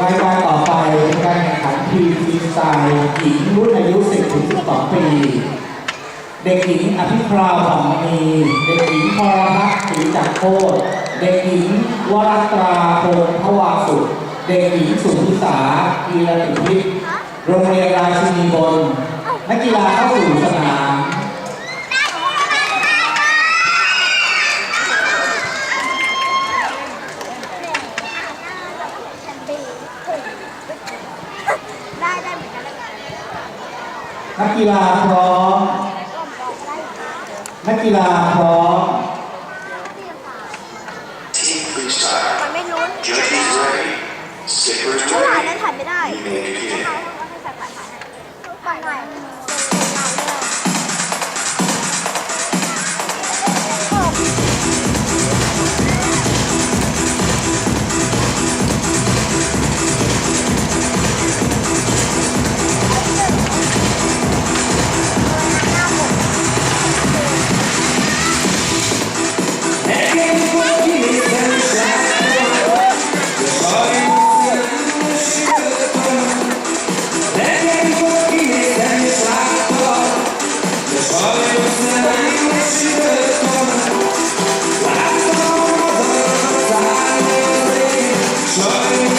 รายการต่อไปเป็นการแข่งขันทีมฟรีสไตล์หญิงรุ่นอายุ 10ถึง12 ปี เด็กหญิงอภิพราผ่องมีเด็กหญิงพรพัฒน์ศรีจักรโคตรเด็กหญิงวรัตราพงศ์พวาสุขเด็กหญิงสุนิสากีรติพิษโรงเรียนราชินีบนนักกีฬาเข้าสู่สนาม ได้ได้เหมือนกันได้ไหม นักกีฬาพร้อม นักกีฬาพร้อม Team freestyle. มันไม่ลุ้น Judges ready. Skippers ถ้าถ่ายนั้น ready. ถ่ายไม่ได้ You may ก็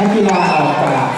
นักกีฬาออกจาก